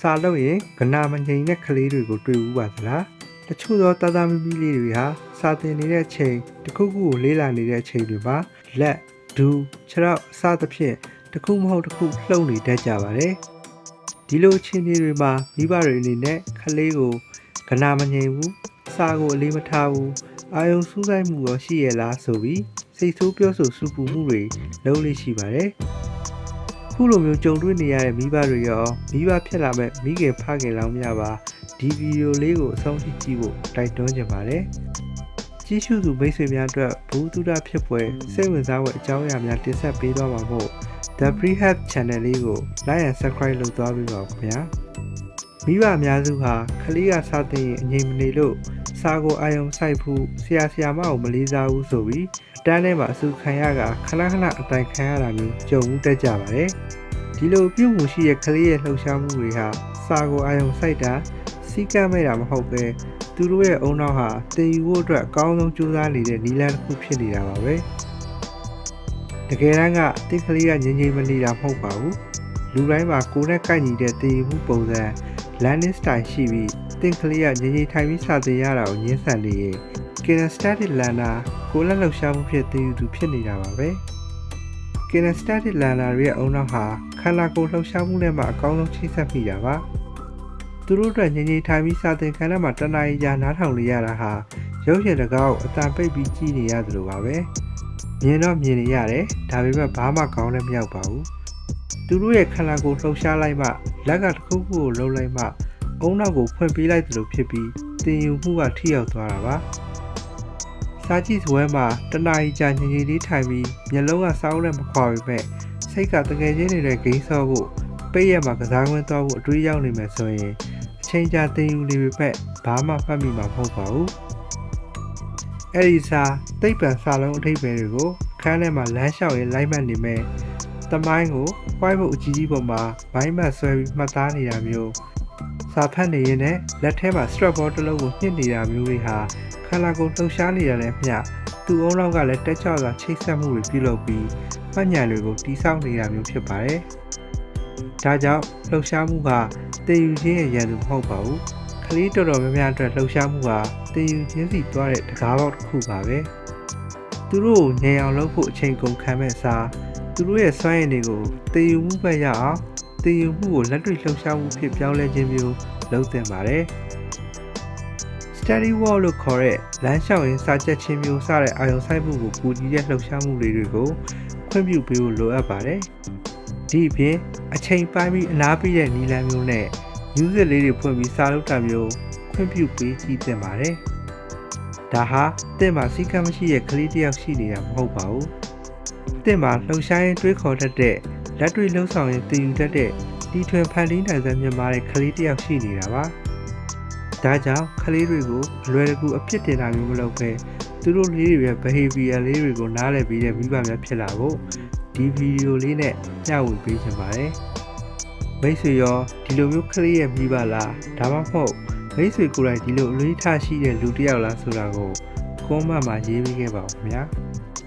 စာလို့ရင်ကနာမငိန်တဲ့ကလေးတွေကိုတွေ့ဘူးပါသလားတချို့သောတာတာမီမီလေးတွေဟာစာသင်နေတဲ့အချိန်တစ်ခုခုကိုလေးလာနေတဲ့အချိန်တွေမှာလက်ဒူးခြေထောက်အစသဖြင့်တစ်ခုမဟုတ်တစ်ခုလှုပ်နေတတ်ကြပါတယ်ဒီလိုအခြေအနေတွေမှာမိဘတွေအနေနဲ့ကလေးကိုကနာမငိန်ဘူးစာကိုအလေးမထားဘူးအာယုံစူးစိုက်မှုရောရှိရလားဆိုပြီးစိတ်ဆိုးပြောဆိုစူပူမှုတွေလုံးလေးရှိပါတယ် ခုလိုမျိုးကြုံတွေ့နေရတဲ့မိဘတွေရောမိဘဖြစ်လာမဲ့မိခင်ဖခင်လောင်းများပါဒီဗီဒီယိုလေးကိုအဆုံးထိကြည့်ဖို့တိုက်တွန်းချင်ပါတယ်ကြည့်ရှုသူမိတ်ဆွေများအတွက်ဘူးတုဒဖြစ်ပွဲစိတ်ဝင်စားဖွယ်အကြောင်းအရာများတင်ဆက်ပေးသွားမှာမို့ The Prehab Channel လေးကို Like and Subscribe လုပ်သွားပြီးပါဦးခင်ဗျာ မိဘအများစုဟာကလေးကစားသိရင်အငြိမ်မနေလို့စာကိုအာယုံဆိုင်ဖို့ဆရာဆရာမကိုမလေးစားဘူးဆိုပြီးအတန်းထဲမှာအဆူခံရကခဏခဏအတိုင်ခံရတာမျိုးကြုံမှုတက်ကြပါတယ်ဒီလိုပြုမှုရှိတဲ့ကလေးရဲ့လှုပ်ရှားမှုတွေဟာစာကိုအာယုံဆိုင်တာစီကံမဲ့တာမဟုတ်ပဲသူတို့ရဲ့အုံနောက်ဟာတင်ယူဖို့အတွက်အကောင်းဆုံးကြိုးစားနေတဲ့နီလန်တစ်ခုဖြစ်နေတာပါပဲတကယ်တမ်းကတစ်ကလေးကငြိမ်ငြိမ်မနေတာမဟုတ်ပါဘူး လူတိုင်းမှာကိုယ်နဲ့ကိုက်ညီတဲ့တင်ယူမှုပုံစံ landing style ရှိပြီးတင်ကလေးကငြိမ်ငြိမ်ထိုင်ပြီးစာသင်ရတာကိုညှင်းဆန်နေရင် kinesthetic learner ကိုယ်လက်လှုပ်ရှားမှုဖြစ်သင်ယူသူဖြစ်နေတာပါပဲ kinesthetic learner တွေရဲ့အုံနောက်ဟာခန္ဓာကိုယ်လှုပ်ရှားမှုနဲ့မှအကောင်းဆုံးချိတ်ဆက်မိတာပါသူတို့အတွက်ငြိမ်ငြိမ်ထိုင်ပြီးစာသင်ခန်းထဲမှာတနအီကြာနားထောင်နေရတာဟာရုပ်ရှင်တကားကိုအတန်ပိတ်ပြီးကြည့်နေရသလိုပါပဲမြင်တော့မြင်နေရတယ်ဒါပေမဲ့ဘာမှကောင်းလည်းမရောက်ပါဘူး သူတို့ရဲ့ခန္ဓာကိုယ်လှုပ်ရှားလိုက်မှလက်ကတစ်ခုခုကိုလှုပ်လိုက်မှအုံနောက်ကိုဖွင့်ပေးလိုက်သလိုဖြစ်ပြီးတင်ယူမှုကထိရောက်သွားတာပါစာကြည့်စပွဲမှာတနအီကြာငြိမ်ငြိမ်လေးထိုင်ပြီးမျက်လုံးကစောင်းနဲ့မခွာပေမဲ့စိတ်ကတကယ်ချင်းနေတဲ့ဂိမ်းဆော့ဖို့ပိတ်ရက်မှာကစားကွင်းသွားဖို့အတွေးရောက်နေမယ်ဆိုရင်အချိန်ကြာတင်ယူနေပေမဲ့ဘာမှမှတ်မိမှာမဟုတ်ပါဘူးအဲ့ဒီစာသိပ္ပံစာလုံးအထိပ္ပယ်တွေကိုခန်းထဲမှာလမ်းလျှောက်ရင်လိုက်မှတ်နေမယ် တမိုင်းကိုပွိုင်းဖို့အကြီးကြီးပေါ်မှာဘိုင်းမတ်ဆွဲပြီးမှတ်သားနေတာမျိုးစာဖတ်နေရင်လည်းလက်ထဲမှာ strap ball တစ်လုံးကိုညှစ်နေတာမျိုးတွေဟာခန္ဓာကိုယ်လှုပ်ရှားနေတာနဲ့မျှသူ့အုံနောက်ကလည်းတက်ချောက်စွာချိတ်ဆက်မှုတွေပြုလုပ်ပြီးမှတ်ဉာဏ်တွေကိုတိစောက်နေတာမျိုးဖြစ်ပါတယ်။ဒါကြောင့်လှုပ်ရှားမှုကတည်ယူခြင်းရဲ့ရန်သူမဟုတ်ပါဘူး။ကလေးတော်တော်များများအတွက်လှုပ်ရှားမှုကတည်ယူခြင်းစီသွားတဲ့တကားပေါက်တစ်ခုပါပဲ။သူတို့ကိုငြိမ်အောင်လုပ်ဖို့အချိန်ကုန်ခံမဲ့စား သူတို့ရဲ့စွမ်းရည်တွေကိုတည်ယူမှုပဲရအောင်တည်ယူမှုကိုလက်တွေ့လှုပ်ရှားမှုဖြစ်ပြောင်းလဲခြင်းမျိုးလုပ်သင့်ပါတယ်။ study wall လို့ခေါ်တဲ့လမ်းလျှောက်ရင်းစာချက်ချင်းမျိုးစတဲ့အာရုံစိုက်မှုကိုပူညီတဲ့လှုပ်ရှားမှုတွေတွေကိုခွင့်ပြုပေးဖို့လိုအပ်ပါတယ်။ဒီအပြင်အချိန်ပိုင်းပြီးအနားပြီးတဲ့နီလန်မျိုးနဲ့ music လေးတွေဖွင့်ပြီးစာလုပ်တာမျိုးခွင့်ပြုပေးကြည့်သင့်ပါတယ်။ဒါဟာတင့်မှာစီကံမရှိတဲ့ကလေးတစ်ယောက်ရှိနေတာမဟုတ်ပါဘူး။ တင့်မှာလှုပ်ရှားရင်တွေးခေါ်တတ်တဲ့လက်တွေ့လှုပ်ဆောင်ရင်တည်ယူတတ်တဲ့တီထွင်ဖန်တီးနိုင်စွမ်းမြင့်မားတဲ့ကလေးတစ်ယောက်ရှိနေတာပါ။ဒါကြောင့်ကလေးတွေကိုအလွယ်တကူအဖြစ်တင်တာမျိုးမလုပ်ဘဲသူတို့လေးတွေရဲ့ behavior လေးတွေကိုနားလည်ပြီးတဲ့မိဘများဖြစ်လာဖို့ဒီဗီဒီယိုလေးနဲ့မျှဝေပေးချင်ပါတယ်။မိတ်ဆွေရောဒီလိုမျိုးကလေးရဲ့မိဘလားဒါမှမဟုတ်မိတ်ဆွေကိုယ်တိုင်ဒီလိုအလေးထားရှိတဲ့လူတစ်ယောက်လားဆိုတာကိုကွန်မန့်မှာရေးပေးခဲ့ပါဦးခင်ဗျာ။